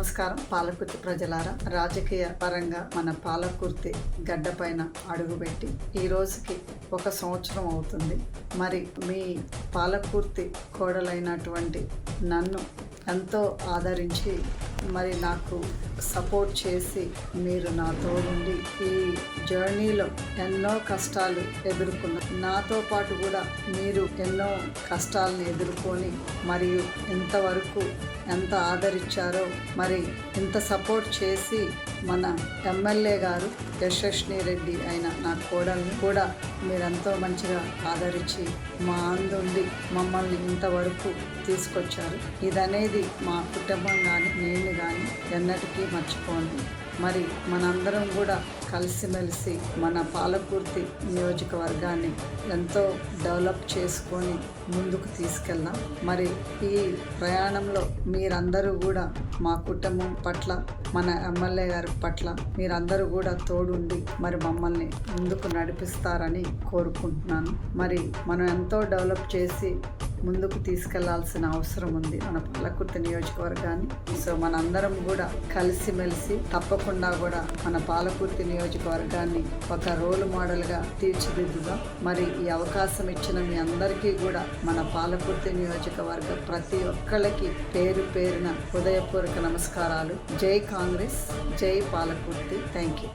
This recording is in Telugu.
నమస్కారం పాలకుర్తి ప్రజలారా. రాజకీయ పరంగా మన పాలకుర్తి గడ్డ పైన అడుగుపెట్టి ఈ రోజుకి ఒక సంవత్సరం అవుతుంది. మరి మీ పాలకుర్తి కోడలైనటువంటి నన్ను ఎంతో ఆదరించి మరి నాకు సపోర్ట్ చేసి మీరు నాతో ఉండి ఈ జర్నీలో ఎన్నో కష్టాలు ఎదుర్కొన్నారు. నాతో పాటు కూడా మీరు ఎన్నో కష్టాలను ఎదుర్కొని మరియు ఇంతవరకు ఎంత ఆదరించారో మరి ఇంత సపోర్ట్ చేసి మన ఎమ్మెల్యే గారు యశస్ని రెడ్డి అయిన నా కోడల్ని కూడా మీరెంతో మంచిగా ఆదరించి మా అందుండి మమ్మల్ని ఇంతవరకు తీసుకొచ్చారు. ఇదనేది మా కుటుంబం కానీ నేను కానీ ఎన్నటికీ మర్చిపోండి మరి మనందరం కూడా కలిసిమెలిసి మన పాలకుర్తి నియోజకవర్గాన్ని ఎంతో డెవలప్ చేసుకొని ముందుకు తీసుకెళ్దాం. మరి ఈ ప్రయాణంలో మీరందరూ కూడా మా కుటుంబం పట్ల మన ఎమ్మెల్యే గారి పట్ల మీరందరూ కూడా తోడుండి మరి మమ్మల్ని ముందుకు నడిపిస్తారని కోరుకుంటున్నాను. మరి మనం ఎంతో డెవలప్ చేసి ముందుకు తీసుకెళ్ళాల్సిన అవసరం ఉంది మన పాలకుర్తి నియోజకవర్గాన్ని. సో మనందరం కూడా కలిసిమెలిసి తప్పకుండా కూడా మన పాలకుర్తి నియోజకవర్గాన్ని ఒక రోల్ మోడల్గా తీర్చిదిద్దుదాం. మరి ఈ అవకాశం ఇచ్చిన మీ అందరికీ కూడా మన పాలకుర్తి నియోజకవర్గ ప్రతి ఒక్కళ్ళకి పేరు పేరున హృదయపూర్వక నమస్కారాలు. జై కాంగ్రెస్ జై పాలకుర్తి. Thank you